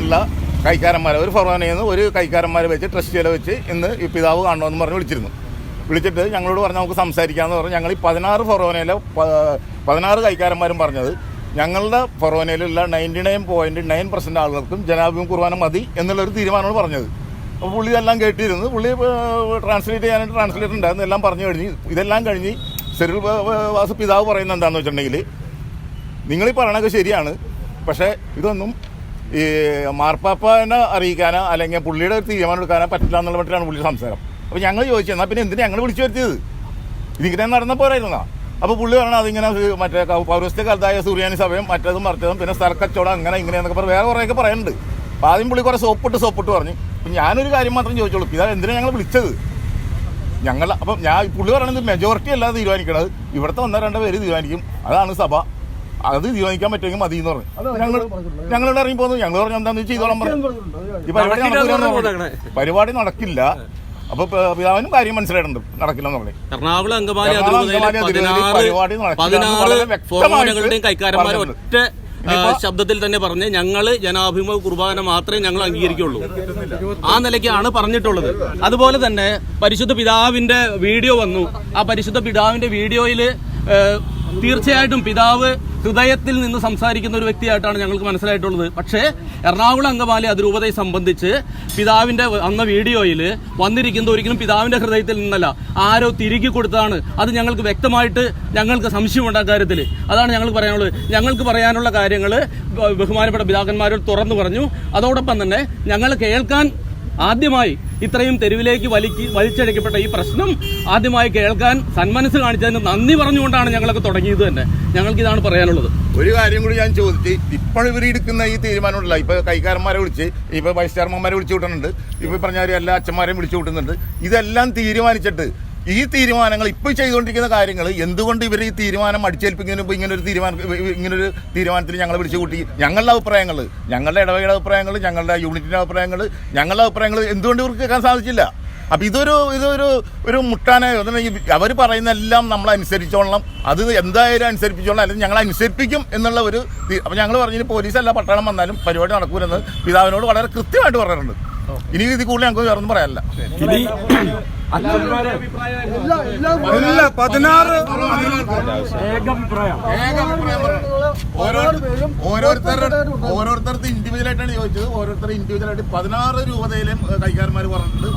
ഉള്ള കൈക്കാരന്മാരെ ഒരു നിന്ന് ഒരു കൈക്കാരന്മാരെ വെച്ച് ട്രസ്റ്റിയെ വെച്ച് ഇന്ന് ഈ പിതാവ് കാണണമെന്ന് പറഞ്ഞ് വിളിച്ചിരുന്നു. വിളിച്ചിട്ട് ഞങ്ങളോട് പറഞ്ഞ് നമുക്ക് സംസാരിക്കാമെന്ന് പറഞ്ഞ് ഞങ്ങൾ ഈ പതിനാറ് ഫൊറോനയിലെ പതിനാറ് കൈക്കാരന്മാരും പറഞ്ഞത് ഞങ്ങളുടെ ഫൊറോനയിലുള്ള ninety nine point nine percent ആളുകൾക്കും ജനാഭിം കുർബാന മതി എന്നുള്ളൊരു തീരുമാനമാണ് പറഞ്ഞത്. അപ്പോൾ പുള്ളി ഇതെല്ലാം കേട്ടിരുന്നു. പുള്ളി ട്രാൻസ്ലേറ്റ് ചെയ്യാനായിട്ട് ട്രാൻസ്ലേറ്റർ ഉണ്ടായിരുന്നു. എല്ലാം പറഞ്ഞു കഴിഞ്ഞ് ഇതെല്ലാം കഴിഞ്ഞ് സെറിൽ വാസ പിതാവ് പറയുന്നത് എന്താണെന്ന് വെച്ചിട്ടുണ്ടെങ്കിൽ നിങ്ങളീ പറയണതൊക്കെ ശരിയാണ് പക്ഷേ ഇതൊന്നും ഈ മാർപ്പാപ്പനെ അറിയിക്കാനോ അല്ലെങ്കിൽ പുള്ളിയുടെ ഒരു തീരുമാനം എടുക്കാനോ പറ്റില്ല എന്നുള്ള മട്ടിലാണ് പുള്ളി സംസാരം. അപ്പോൾ ഞങ്ങൾ ചോദിച്ചു എന്നാൽ പിന്നെ എന്തിനാണ് ഞങ്ങൾ വിളിച്ചു വരുത്തിയത്? ഇതിങ്ങനെ നടന്ന പോരായിരുന്നാ? അപ്പോൾ പുള്ളി പറഞ്ഞാൽ അതിങ്ങനെ മറ്റേ പൗരസ്ത്യ കാലത്തായ സൂര്യാനി സഭയും മറ്റേതും മറിച്ചതും പിന്നെ സ്ഥലക്കച്ചവടം അങ്ങനെ ഇങ്ങനെയെന്നൊക്കെ പറഞ്ഞ് വേറെ കുറേയൊക്കെ പറയുന്നുണ്ട്. അപ്പോൾ ആദ്യം പുള്ളി കുറേ സോപ്പിട്ട് സോപ്പിട്ട് പറഞ്ഞു. അപ്പം ഞാനൊരു കാര്യം മാത്രം ചോദിച്ചോളൂ ഇതാ എന്തിനാണ് ഞങ്ങൾ വിളിച്ചത്? ഞങ്ങൾ അപ്പം ഞാൻ പുള്ളി പറയുന്നത് മെജോറിറ്റി അല്ല തീരുമാനിക്കണത്. ഇവിടുത്തെ ഒന്നോ രണ്ടോ പേര് തീരുമാനിക്കും. അതാണ് സഭ. അത് തീരുമാനിക്കാൻ പറ്റുമെങ്കിൽ മതി എന്ന് പറഞ്ഞു ഞങ്ങൾ ഞങ്ങളിവിടെ ഇറങ്ങി പോകുന്നു ഞങ്ങൾ പറഞ്ഞു എന്താന്ന് ചെയ്തോളാം പറഞ്ഞു ഈ പരിപാടി പരിപാടി നടക്കില്ല. അപ്പൊ പിതാവിനും കാര്യം മനസ്സിലായിട്ടുണ്ട്. നടക്കില്ലെന്ന് പറഞ്ഞു എറണാകുളം അങ്കമാലി പരിപാടി നടക്കില്ല ശബ്ദത്തിൽ തന്നെ പറഞ്ഞ് ഞങ്ങൾ ജനാഭിമുഖ കുർബാന മാത്രമേ ഞങ്ങൾ അംഗീകരിക്കുള്ളൂ. ആ നിലയ്ക്കാണ് പറഞ്ഞിട്ടുള്ളത്. അതുപോലെ തന്നെ പരിശുദ്ധ പിതാവിന്റെ വീഡിയോ വന്നു. ആ പരിശുദ്ധ പിതാവിന്റെ വീഡിയോയിൽ തീർച്ചയായിട്ടും പിതാവ് ഹൃദയത്തിൽ നിന്ന് സംസാരിക്കുന്ന ഒരു വ്യക്തിയായിട്ടാണ് ഞങ്ങൾക്ക് മനസ്സിലായിട്ടുള്ളത്. പക്ഷേ എറണാകുളം അങ്കമാലി അതിരൂപതയെ സംബന്ധിച്ച് പിതാവിന്റെ അന്ന വീഡിയോയിൽ വന്നിരിക്കുന്നത് ഒരിക്കലും പിതാവിന്റെ ഹൃദയത്തിൽ നിന്നല്ല. ആരോ തിരികെ കൊടുത്താണ് അത് ഞങ്ങൾക്ക് വ്യക്തമായിട്ട് ഞങ്ങൾക്ക് സംശയമുണ്ട് കാര്യത്തിൽ അതാണ് ഞങ്ങൾക്ക് പറയാനുള്ളത്. ഞങ്ങൾക്ക് പറയാനുള്ള കാര്യങ്ങൾ ബഹുമാനപ്പെട്ട പിതാക്കന്മാരോട് തുറന്നു പറഞ്ഞു. അതോടൊപ്പം തന്നെ ഞങ്ങൾ കേൾക്കാൻ ആദ്യമായി ഇത്രയും തെരുവിലേക്ക് വലിക്ക് വലിച്ചഴക്കപ്പെട്ട ഈ പ്രശ്നം ആദ്യമായി കേൾക്കാൻ സന്മനസ് കാണിച്ചതിന് നന്ദി പറഞ്ഞുകൊണ്ടാണ് ഞങ്ങളൊക്കെ തുടങ്ങിയത് തന്നെ. ഞങ്ങൾക്ക് ഇതാണ് പറയാനുള്ളത്. ഒരു കാര്യം കൂടി ഞാൻ ചോദിച്ചു ഇപ്പോൾ ഇവർ എടുക്കുന്ന ഈ തീരുമാനമുണ്ടല്ല. ഇപ്പൊ കൈക്കാരന്മാരെ വിളിച്ച് ഇപ്പൊ വൈസ് ചെയർമാൻമാരെ വിളിച്ചു വിട്ടുന്നുണ്ട് ഇപ്പൊ പറഞ്ഞ എല്ലാ അച്ഛന്മാരെയും വിളിച്ചു വിട്ടുന്നുണ്ട് ഇതെല്ലാം തീരുമാനിച്ചിട്ട് ഈ തീരുമാനങ്ങൾ ഇപ്പോൾ ചെയ്തുകൊണ്ടിരിക്കുന്ന കാര്യങ്ങൾ എന്തുകൊണ്ട് ഇവർ ഈ തീരുമാനം അടിച്ചേൽപ്പിക്കുന്നതിന് മുമ്പ് ഇങ്ങനൊരു തീരുമാനം ഇങ്ങനൊരു തീരുമാനത്തിൽ ഞങ്ങൾ വിളിച്ചു കൂട്ടി? ഞങ്ങളുടെ അഭിപ്രായങ്ങൾ ഞങ്ങളുടെ ഇടവകയുടെ അഭിപ്രായങ്ങൾ ഞങ്ങളുടെ യൂണിറ്റിന്റെ അഭിപ്രായങ്ങൾ ഞങ്ങളുടെ അഭിപ്രായങ്ങൾ എന്തുകൊണ്ട് ഇവർക്ക് കേൾക്കാൻ സാധിച്ചില്ല? അപ്പം ഇതൊരു ഇതൊരു ഒരു മുട്ടാനെ അവർ പറയുന്ന എല്ലാം നമ്മൾ അനുസരിച്ചോളണം. അത് എന്തായാലും അനുസരിപ്പിച്ചോളണം അല്ലെങ്കിൽ ഞങ്ങൾ അനുസരിപ്പിക്കും എന്നുള്ള ഒരു അപ്പം ഞങ്ങൾ പറഞ്ഞു പോലീസല്ല പട്ടാളം വന്നാലും പരിപാടി നടക്കൂലെന്ന് പിതാവിനോട് വളരെ കൃത്യമായിട്ട് പറഞ്ഞിട്ടുണ്ട്. ഇനി ഇത് കൂടുതൽ ഞങ്ങൾക്ക് വേറൊന്നും പറയാനില്ല. ഇനി ഇല്ല പതിനാറ് ഓരോരുത്തരുടെ ഓരോരുത്തർക്ക് ഇൻഡിവിജ്വൽ ആയിട്ടാണ് ചോദിച്ചത്. ഓരോരുത്തർ ഇൻഡിവിജ്വൽ ആയിട്ട് പതിനാറ് രൂപതയിലും കൈക്കാരന്മാർ പറഞ്ഞിട്ടുണ്ട്.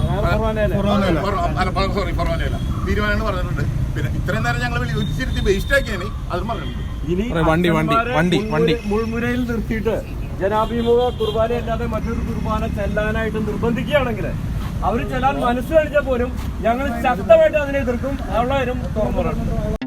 സോറി ഫൊറോനയില തീരുമാനങ്ങൾ പറഞ്ഞിട്ടുണ്ട്. പിന്നെ ഇത്രയും നേരം ഞങ്ങൾ വിളിച്ചിരുത്തി വേസ്റ്റ് ആക്കിയാണ്. അതും പറഞ്ഞിട്ടുണ്ട്. ഇനി വണ്ടി വണ്ടി വണ്ടി വണ്ടി. മുൾമുരയിൽ നിർത്തിയിട്ട് ജനാഭിമുഖ കുർബാന അല്ലാതെ മറ്റൊരു കുർബാന ചെല്ലാനായിട്ട് നിർബന്ധിക്കുകയാണെങ്കിൽ അവർ ചെല്ലാൻ മനസ്സ് കാണിച്ചാൽ പോലും ഞങ്ങൾ ശക്തമായിട്ട് അതിനെ എതിർക്കും. ഉള്ളവരും തുറന്നു